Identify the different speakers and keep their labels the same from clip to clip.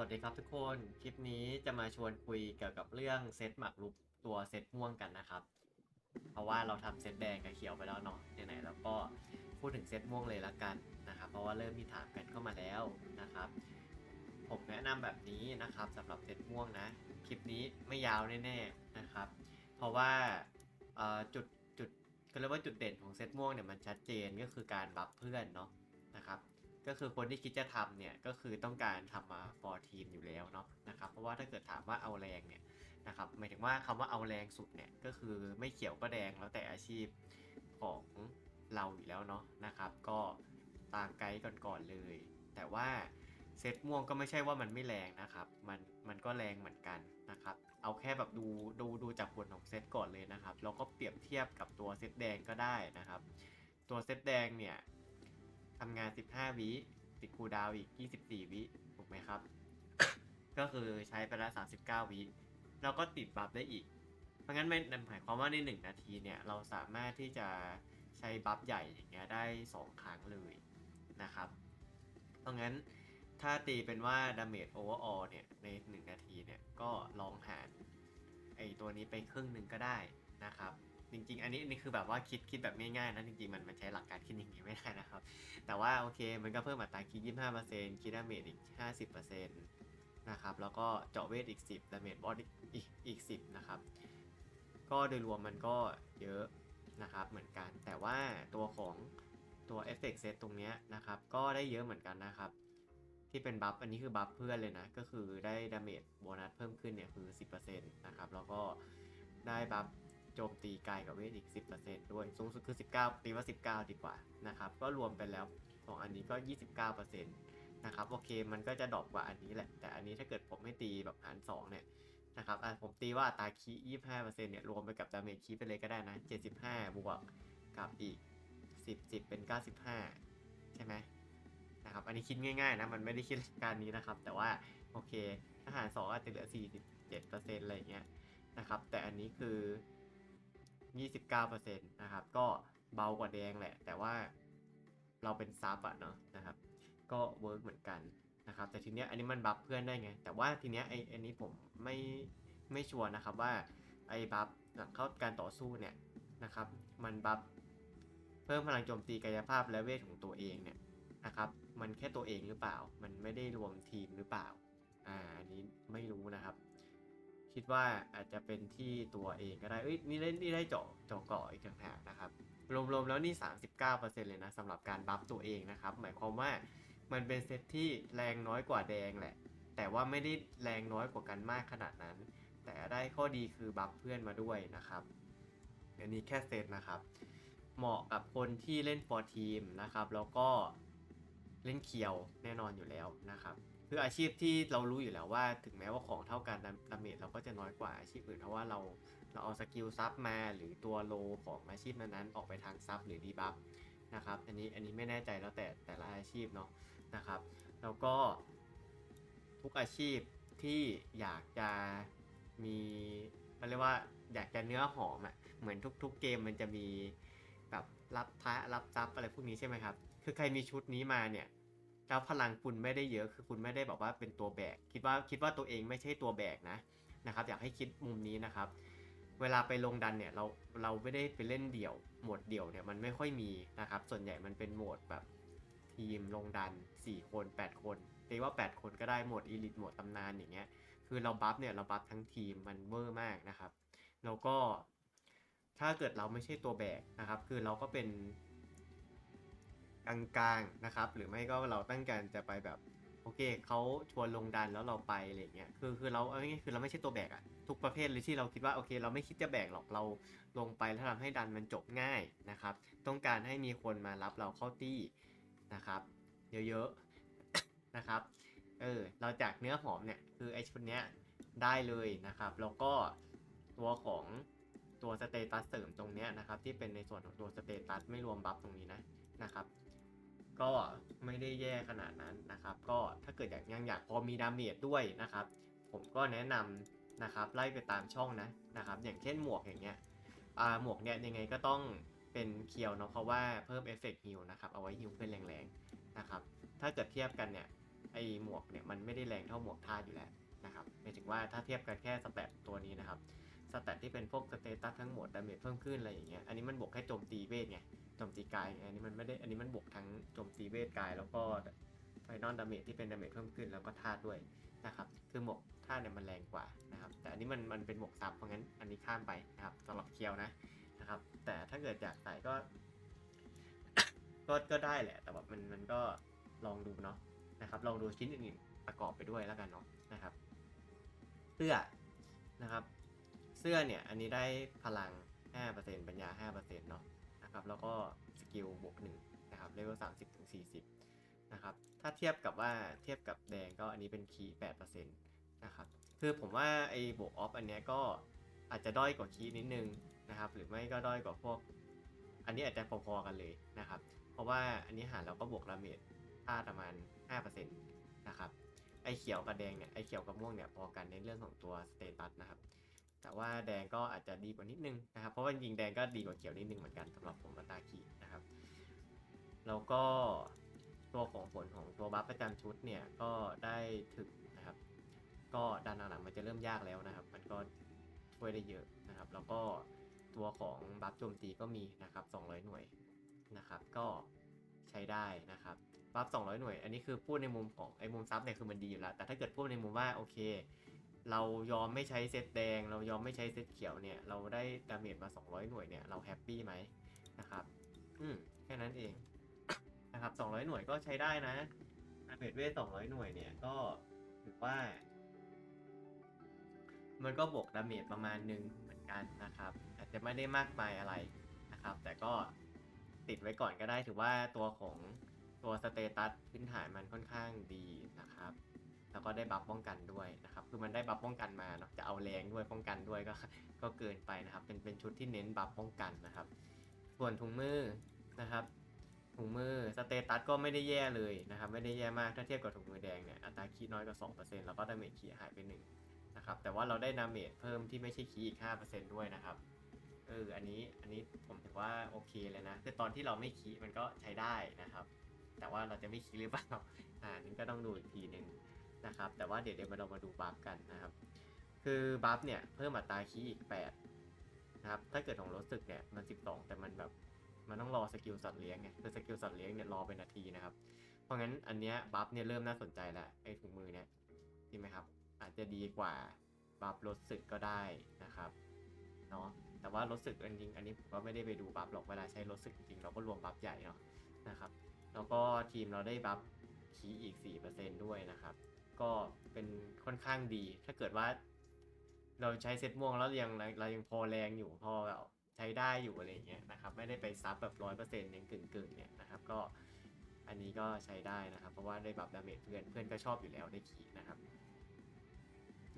Speaker 1: วัสดีครับทุกคน คลิปนี้จะมาชวนคุยเกี่ยวกับเรื่องเซตหมากรุกตัวเซตม่วงกันนะครับ เพราะว่าเราทำเซตแดงกับเขียวไปแล้วเนาะไหนๆแล้วก็พูดถึงเซตม่วงเลยละกันนะครับ เพราะว่าเริ่มมีถามกันเข้ามาแล้วนะครับ ผมแนะนำแบบนี้นะครับสำหรับเซตม่วงนะ คลิปนี้ไม่ยาวแน่ๆนะครับ เพราะว่าจุดจุดก็เรียกว่าจุดเด่นของเซตม่วงเนี่ยมันชัดเจนก็คือการบัฟเพื่อนเนาะนะครับ ก็คือคนที่คิดจะทำเนี่ยก็คือต้องการทำมา for team อยู่แล้วเนาะนะครับเพราะว่าถ้าเกิดถามว่าเอาแรงเนี่ยนะครับหมายถึงว่าคำว่าเอาแรงสุดเนี่ยก็คือไม่เขียวก็แดงแล้วแต่อาชีพของเราอยู่แล้วเนาะนะครับก็ตามไกด์ก่อนๆเลย แต่ว่าเซตม่วงก็ไม่ใช่ว่ามันไม่แรงนะครับ มันมันก็แรงเหมือนกันนะครับ เอาแค่แบบดูดูดูจากผลของเซตก่อนเลยนะครับ แล้วก็เปรียบเทียบกับตัวเซตแดงก็ได้นะครับ ตัวเซตแดงเนี่ย ทำงาน 15 วิติดคูลดาวน์อีก 24 วิถูกไหมครับ ก็คือใช้ไปแล้ว 39 วิเราก็ติดบัฟได้อีก เพราะงั้นมันนั่นหมายความว่าใน 1 นาทีเนี่ย เราสามารถที่จะใช้บัฟใหญ่อย่างเงี้ยได้ 2 ครั้งเลยนะครับ เพราะงั้นถ้าตีเป็นว่า damage overall เนี่ย ใน 1 นาทีเนี่ย ก็ลองหารไอตัวนี้ไปครึ่งหนึ่งก็ได้นะครับ จริง ๆ อันนี้นนี้คือแบบว่าคิดคิดแบบง่ายๆนะจริงๆมันมันใช้หลักการคิดอย่างนี้ไม่ได้นะครับ แต่ว่าโอเคมันก็เพิ่มอัตราคิด 25%คิดดาเมจอีก 50%นะครับแล้วก็เจาะเวทอีก 10ดาเมจบอสอีกอีก 10 นะครับ ก็โดยรวมมันก็เยอะนะครับเหมือนกัน แต่ว่าตัวของตัวเอฟเฟกต์เซตตรงเนี้ยนะครับ ก็ได้เยอะเหมือนกันนะครับที่เป็นบัฟอันนี้คือบัฟเพื่อนเลยนะ ก็คือได้ดาเมจโบนัสเพิ่มขึ้นเนี่ยคือ 10%นะครับ แล้วก็ได้บัฟ จมตีไกายกับเวทอีก 10%ด้วย สูงสุดคือ 19 ตีว่า 19 ดีกว่านะครับ ก็รวมไปแล้วของอันนี้ก็ 29%นะครับ โอเค มันก็จะดรอปกว่าอันนี้แหละ แต่อันนี้ถ้าเกิดผมไม่ตีแบบหาร 2 เนี่ยนะครับอะผมตีว่าตาคี25%เนี่ย รวมไปกับดาเมจคีไปเลยก็ได้นะ 75 บวกกับอีก 10 10 เป็น 95 ใช่ไหมนะครับ อันนี้คิดง่ายๆนะ มันไม่ได้คิดการนี้นะครับ แต่ว่าโอเค ถ้าหาร2อาจจะเหลือ 47%อะไรอย่างเงี้ยนะครับ แต่อันนี้คือ 29%นะครับ ก็เบากว่าแดงแหละ แต่ว่าเราเป็นซับอะเนาะนะครับ ก็เวิร์กเหมือนกันนะครับ แต่ทีเนี้ยอันนี้มันบัฟเพื่อนได้ไง แต่ว่าทีเนี้ยไออันนี้ผมไม่ไม่ชัวร์นะครับว่าไอบัฟหลังเข้าการต่อสู้เนี่ยนะครับ มันบัฟเพิ่มพลังโจมตีกายภาพและเวทของตัวเองเนี่ยนะครับ มันแค่ตัวเองหรือเปล่า มันไม่ได้รวมทีมหรือเปล่า อ่าอันนี้ไม่รู้นะครับ คิดว่าอาจจะเป็นที่ตัวเองก็ได้เอ้ยนี่ได้นี่ได้เจาะเจาะเกาะอีกต่างหากนะครับ รวมๆแล้วนี่ 39%เลยนะสำหรับการบัฟตัวเองนะครับ หมายความว่ามันเป็นเซตที่แรงน้อยกว่าแดงแหละ แต่ว่าไม่ได้แรงน้อยกว่ากันมากขนาดนั้น แต่ได้ข้อดีคือบัฟเพื่อนมาด้วยนะครับอันนี้แค่เซตนะครับ เหมาะกับคนที่เล่นฟอร์ทีมนะครับ แล้วก็เล่นเคียวแน่นอนอยู่แล้วนะครับ คืออาชีพที่เรารู้อยู่แล้วว่า ถึงแม้ว่าของเท่ากันดาเมจเราก็จะน้อยกว่าอาชีพอื่นเพราะว่าเราเราเอาสกิลซับมาหรือตัวโลของอาชีพนั้นๆออกไปทางซับหรือดีบัฟนะครับอันนี้อันนี้ไม่แน่ใจแล้วแต่แต่ละอาชีพเนาะนะครับแล้วก็ทุกอาชีพที่อยากจะมีเขาเรียกว่าอยากจะเนื้อหอมอะ่ะเหมือนทุกๆเกมมันจะมีแบบรับพระรับซับอะไรพวกนี้ใช่ไหมครับคือใครมีชุดนี้มาเนี่ย แล้วพลังคุณไม่ได้เยอะคือคุณไม่ได้แบบว่าเป็นตัวแบก คิดว่าคิดว่าตัวเองไม่ใช่ตัวแบกนะนะครับ อยากให้คิดมุมนี้นะครับ เวลาไปลงดันเนี่ยเราเราไม่ได้ไปเล่นเดี่ยวโหมดเดี่ยวเนี่ยมันไม่ค่อยมีนะครับ ส่วนใหญ่มันเป็นโหมดแบบทีมลงดัน 4 คน 8 คนตีว่า 8 คนก็ได้โหมดอีลิทโหมดตำนานอย่างเงี้ยคือเราบัฟเนี่ยเราบัฟทั้งทีมมันเวอร์มากนะครับแล้วก็ถ้าเกิดเราไม่ใช่ตัวแบกนะครับ คือเราก็เป็น กลางๆนะครับ หรือไม่ก็เราตั้งใจจะไปแบบโอเคเขาชวนลงดันแล้วเราไปอะไรเงี้ยคือคือเราเอาง่ายคือเราไม่ใช่ตัวแบกอะทุกประเภทเลยที่เราคิดว่าโอเค เราไม่คิดจะแบกหรอกเราลงไปแล้วทำให้ดันมันจบง่ายนะครับ ต้องการให้มีคนมารับเราเข้าตี้นะครับ เยอะๆนะครับเออเราจากเนื้อหอมเนี่ยคือไอชุดเนี้ยได้เลยนะครับแล้วก็ตัวของตัวสเตตัสเสริมตรงเนี้ยนะครับที่เป็นในส่วนของตัวสเตตัสไม่รวมบัฟตรงนี้นะนะครับ ก็ไม่ได้แย่ขนาดนั้นนะครับ ก็ถ้าเกิดอยากยังอยากพอมีดาเมจด้วยนะครับ ผมก็แนะนำนะครับไล่ไปตามช่องนะนะครับ อย่างเช่นหมวกอย่างเงี้ยหมวกเนี่ยยังไงก็ต้องเป็นเคียวเนาะเพราะว่าเพิ่มเอฟเฟกต์ฮิลนะครับเอาไว้ฮิลเพื่อนแรงๆนะครับถ้าเกิดเทียบกันเนี่ยไอหมวกเนี่ยมันไม่ได้แรงเท่าหมวกท่าอยู่แล้วนะครับหมายถึงว่าถ้าเทียบกันแค่สแตทตัวนี้นะครับ สแตทที่เป็นพวกสเตตัสทั้งหมดดาเมจเพิ่มขึ้นอะไรอย่างเงี้ยอันนี้มันบวกแค่โจมตีเวทไงโจมตีกายอันนี้มันไม่ได้อันนี้มันบวกทั้งโจมตีเวทกาย แล้วก็ไฟนอลดาเมจที่เป็นดาเมจเพิ่มขึ้นแล้วก็ธาตุด้วยนะครับคือหมวกธาตุเนี่ยมันแรงกว่านะครับแต่อันนี้มันมันเป็นหมวกซับเพราะงั้นอันนี้ข้ามไปนะครับสำหรับเคียวนะนะครับ แต่ถ้าเกิดอยากใส่ก็ก็ก็ได้แหละ แต่ว่ามันมันก็ลองดูเนาะนะครับลองดูชิ้นอื่นๆประกอบไปด้วยแล้วกันเนาะนะครับเสื้อนะครับ เสื้อเนี่ย อันนี้ได้พลัง 5%ปัญญา 5%เนาะนะครับ แล้วก็สกิลบวก1นะครับเลเวล30ถึง40นะครับ ถ้าเทียบกับว่าเทียบกับแดงก็อันนี้เป็นคีย์8%นะครับ คือผมว่าไอ้บวกออฟอันเนี้ยก็อาจจะด้อยกว่าคีนิดนึงนะครับ หรือไม่ก็ด้อยกว่าพวก อันนี้อาจจะพอๆกันเลยนะครับ เพราะว่าอันนี้หารเราก็บวกดาเมจค่าประมาณ 5%นะครับ ไอเขียวกับแดงเนี่ย ไอเขียวกับม่วงเนี่ยพอกันในเรื่องของตัวสเตตัสนะครับ แต่ว่าแดงก็อาจจะดีกว่านิดนึงนะครับเพราะว่าจริงแดงก็ดีกว่าเขียวนิดนึงเหมือนกันสำหรับผมอัตาคีนะครับแล้วก็ตัวของผลของตัวบัฟประจำชุดเนี่ยก็ได้ถึงนะครับ ก็ด้านหลังมันจะเริ่มยากแล้วนะครับ มันก็ช่วยได้เยอะนะครับ แล้วก็ตัวของบัฟโจมตีก็มีนะครับ 200 หน่วยนะครับ ก็ใช้ได้นะครับบัฟ200 หน่วย อันนี้คือพูดในมุมของไอ้มุมซับเนี่ยคือมันดีอยู่แล้ว แต่ถ้าเกิดพูดในมุมว่าโอเค เรายอมไม่ใช้เซตแดง เรายอมไม่ใช้เซตเขียวเนี่ย เราได้ดาเมจมา 200 หน่วยเนี่ย เราแฮปปี้ไหมนะครับ อืม แค่นั้นเองนะครับ 200 หน่วยก็ใช้ได้นะดาเมจเวท200 หน่วยเนี่ยก็ถือว่า มันก็บวกดาเมจประมาณหนึ่งเหมือนกันนะครับ อาจจะไม่ได้มากมายอะไรนะครับ แต่ก็ติดไว้ก่อนก็ได้ถือว่าตัวของตัวสเตตัสพื้นฐานมันค่อนข้างดีนะครับ แล้วก็ได้บัฟป้องกันด้วยนะครับ คือมันได้บัฟป้องกันมาเนาะจะเอาแรงด้วยป้องกันด้วยก็ก็เกินไปนะครับ เป็นเป็นชุดที่เน้นบัฟป้องกันนะครับ ส่วนถุงมือนะครับ ถุงมือสเตตัสก็ไม่ได้แย่เลยนะครับ ไม่ได้แย่มากถ้าเทียบกับถุงมือแดงเนี่ยอัตราคีน้อยกว่า2%แล้วก็ดาเมจคีหายไปหนึ่งนะครับ แต่ว่าเราได้ดาเมจเพิ่มที่ไม่ใช่คีย์อีก 5%ด้วยนะครับเอออันนี้อันนี้ผมถือว่าโอเคเลยนะคือตอนที่เราไม่คีย์มันก็ใช้ได้นะครับ แต่ว่าเราจะไม่คีหรือเปล่าอ่านี่ก็ต้องดูอีกทีหนึ่ง นะครับ แต่ว่าเดี๋ยวเดี๋ยวเรามาดูบัฟกันนะครับ คือบัฟเนี่ยเพิ่มอัตราคีย์อีก8นะครับ ถ้าเกิดของรถสึกเนี่ยมัน 12 แต่มันแบบมันต้องรอสกิลสัตว์เลี้ยงไงคือสกิลสัตว์เลี้ยงเนี่ยรอเป็นนาทีนะครับ เพราะงั้นอันเนี้ยบัฟเนี่ยเริ่มน่าสนใจแล้วไอ้ถุงมือเนี่ยใช่ไหมครับ อาจจะดีกว่าบัฟลดสึกก็ได้นะครับเนาะแต่ว่ารถสึกจริงอันนี้ผมก็ไม่ได้ไปดูบัฟหรอกเวลาใช้รถสึกจริงเราก็รวมบัฟใหญ่เนาะนะครับ แล้วก็ทีมเราได้บัฟคีย์อีก 4%ด้วยนะครับ ก็เป็นค่อนข้างดี ถ้าเกิดว่า เราใช้เซตม่วงแล้วยังเรายังพอแรงอยู่พอแบบใช้ได้อยู่อะไรเงี้ยนะครับ ไม่ได้ไปซับแบบร้อยเปอร์เซ็นต์ยังกึ่งๆเนี่ยนะครับก็อันนี้ก็ใช้ได้นะครับ เพราะว่าได้บัฟดาเมจเพื่อนเพื่อนก็ชอบอยู่แล้วได้ขี่นะครับ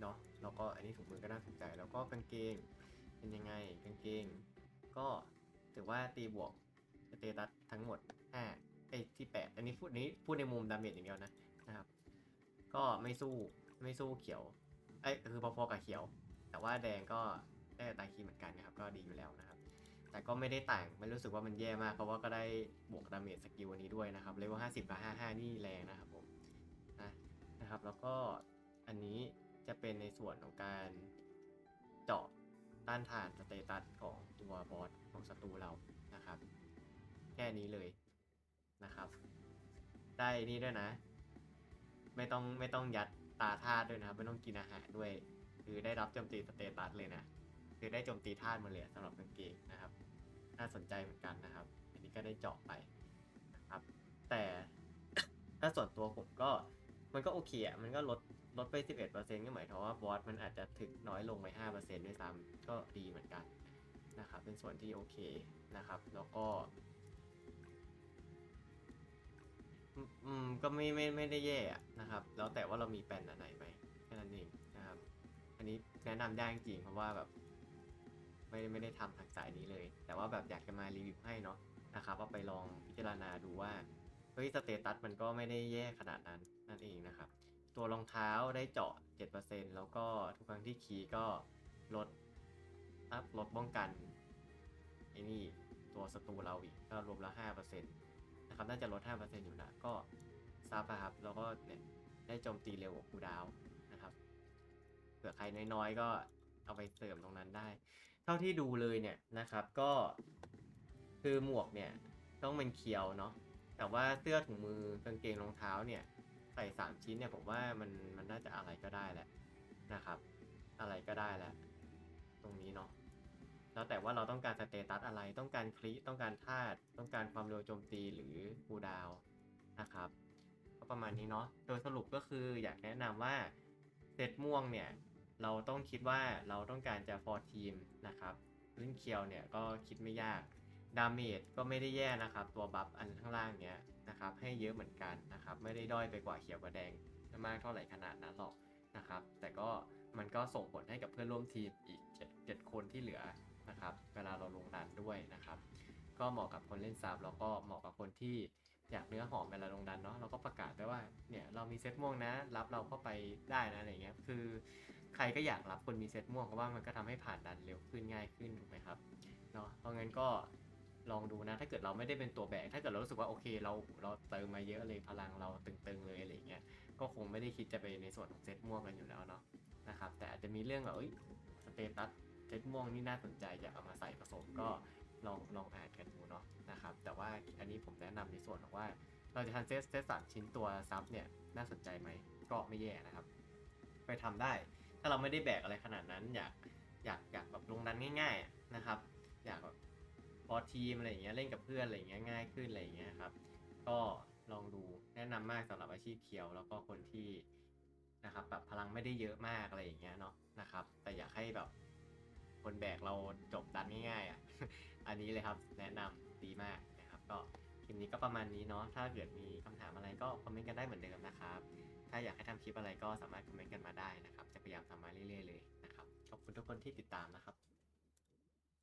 Speaker 1: เนาะแล้วก็อันนี้ถุงมือก็น่าสนใจแล้วก็กางเกงเป็นยังไงกางเกง ก็ถือว่าตีบวกสเตตัสทั้งหมด5ไอ้ที่ 8 อันนี้พูดนี้พูดในมุมดาเมจอย่างเดียวนะนะครับ ก็ไม่สู้ไม่สู้เขียวไอ้ยคือพอๆกับเขียว แต่ว่าแดงก็ได้ตาคีเหมือนกันนะครับ ก็ดีอยู่แล้วนะครับ แต่ก็ไม่ได้ต่างไม่รู้สึกว่ามันแย่มาก เพราะว่าก็ได้บวกดาเมจสกิลอันนี้ด้วยนะครับเลเวล50กับ55นี่แรงนะครับผมนะนะครับ แล้วก็อันนี้จะเป็นในส่วนของการเจาะต้านทานสเตตัสของตัวบอสของศัตรูเรานะครับ แค่นี้เลยนะครับ ได้นี่ด้วยนะ ไม่ต้องไม่ต้องยัดตาธาตุด้วยนะครับไม่ต้องกินอาหารด้วย คือได้รับโจมตีสเตตัสเลยนะคือได้โจมตีธาตุมาเลยสำหรับกางเกงนะครับ น่าสนใจเหมือนกันนะครับ อันนี้ก็ได้เจาะไปนะครับ แต่ถ้าส่วนตัวผมก็มันก็โอเคอะมันก็ลดลดไป 11%ก็หมายความว่าบอสมันอาจจะถึงน้อยลงไป 5%ด้วยซ้ำก็ดีเหมือนกันนะครับ เป็นส่วนที่โอเคนะครับ แล้วก็ ก็ไม่ไม่ไม่ได้แย่นะครับ แล้วแต่ว่าเรามีแปลนอันไหนไหมแค่นั้นเองนะครับ อันนี้แนะนำได้จริงเพราะว่าแบบ ไม่ไม่ได้ทำทางสายนี้เลย แต่ว่าแบบอยากจะมารีวิวให้เนาะนะครับว่าไปลองพิจารณาดูว่าเฮ้ยสเตตัสมันก็ไม่ได้แย่ขนาดนั้นนั่นเองนะครับ ตัวรองเท้าได้เจาะ 7%แล้วก็ทุกครั้งที่ขี่ก็ลดอัพลดป้องกันไอ้นี่ตัวศัตรูเราอีกก็รวมแล้ว5%นะครับน่าจะลด 5%อยู่นะ ก็ ซับอะครับ แล้วก็เนี่ยได้โจมตีเร็วกว่าคูดาวนะครับเผื่อใครน้อยๆ ก็เอาไปเสริมตรงนั้นได้ เท่าที่ดูเลยเนี่ยนะครับก็คือหมวกเนี่ยต้องเป็นเคียวเนาะแต่ว่าเสื้อถุงมือกางเกงรองเท้าเนี่ยใส่สามชิ้นเนี่ยผมว่ามันมันน่าจะอะไรก็ได้แหละนะครับ อะไรก็ได้แหละตรงนี้เนาะแล้วแต่ว่าเราต้องการสเตตัสอะไรต้องการคลิต้องการธาตุต้องการความเร็วโจมตีหรือคูดาวนะครับ ประมาณนี้เนาะโดยสรุปก็คืออยากแนะนำว่าเซตม่วงเนี่ย เราต้องคิดว่าเราต้องการจะฟอร์ทีมนะครับรุ่นเคียวเนี่ยก็คิดไม่ยากดาเมจก็ไม่ได้แย่นะครับ ตัวบัฟอันข้างล่างเนี้ยนะครับให้เยอะเหมือนกันนะครับ ไม่ได้ด้อยไปกว่าเขียวกับแดงมากเท่าไหร่ขนาดนั้นหรอกนะครับ แต่ก็มันก็ส่งผลให้กับเพื่อนร่วมทีมอีกเจ็ดคนที่เหลือนะครับ เวลาเราลงดันด้วยนะครับ ก็เหมาะกับคนเล่นซับแล้วก็เหมาะกับคนที่ อยากเนื้อหอมเวลาลงดันเนาะเราก็ประกาศไปว่าเนี่ยเรามีเซตม่วงนะ รับเราเข้าไปได้นะอะไรเงี้ยคือใครก็อยากรับคนมีเซตม่วงเพราะว่ามันก็ทำให้ผ่านดันเร็วขึ้นง่ายขึ้นถูกไหมครับเนาะเพราะงั้นก็ลองดูนะ ถ้าเกิดเราไม่ได้เป็นตัวแบก ถ้าเกิดเรารู้สึกว่าโอเค เราเราเติมมาเยอะเลยพลังเราตึงๆเลยอะไรเงี้ยก็คงไม่ได้คิดจะไปในส่วนของเซตม่วงกันอยู่แล้วเนาะนะครับแต่อาจจะมีเรื่องแบบเอ้สเตตัสเซตม่วงนี่น่าสนใจอยากเอามาใส่ผสมก็ ลองลองอ่านกันดูเนาะนะครับ แต่ว่าอันนี้ผมแนะนำในส่วนของว่า เราจะทำเซตเซตสามชิ้นตัวซับเนี่ยน่าสนใจไหมก็ไม่แย่นะครับ ไปทำได้ ถ้าเราไม่ได้แบกอะไรขนาดนั้น อยากอยากอยากแบบลงดันง่าย ๆนะครับ อยากแบบพอทีมอะไรอย่างเงี้ยเล่นกับเพื่อนอะไรอย่างเงี้ยง่ายขึ้นอะไรอย่างเงี้ยครับก็ลองดูแนะนำมากสำหรับอาชีพเคียว แล้วก็คนที่นะครับแบบพลังไม่ได้เยอะมากอะไรอย่างเงี้ยเนาะนะครับ แต่อยากให้แบบ คนแบกเราจบดันง่ายๆอะ อันนี้เลยครับแนะนำดีมากนะครับ ก็คลิปนี้ก็ประมาณนี้เนาะ ถ้าเกิดมีคำถามอะไรก็คอมเมนต์กันได้เหมือนเดิมนะครับ ถ้าอยากให้ทำคลิปอะไรก็สามารถคอมเมนต์กันมาได้นะครับ จะพยายามทำมาเรื่อยๆเลยนะครับ ขอบคุณทุกคนที่ติดตามนะครับ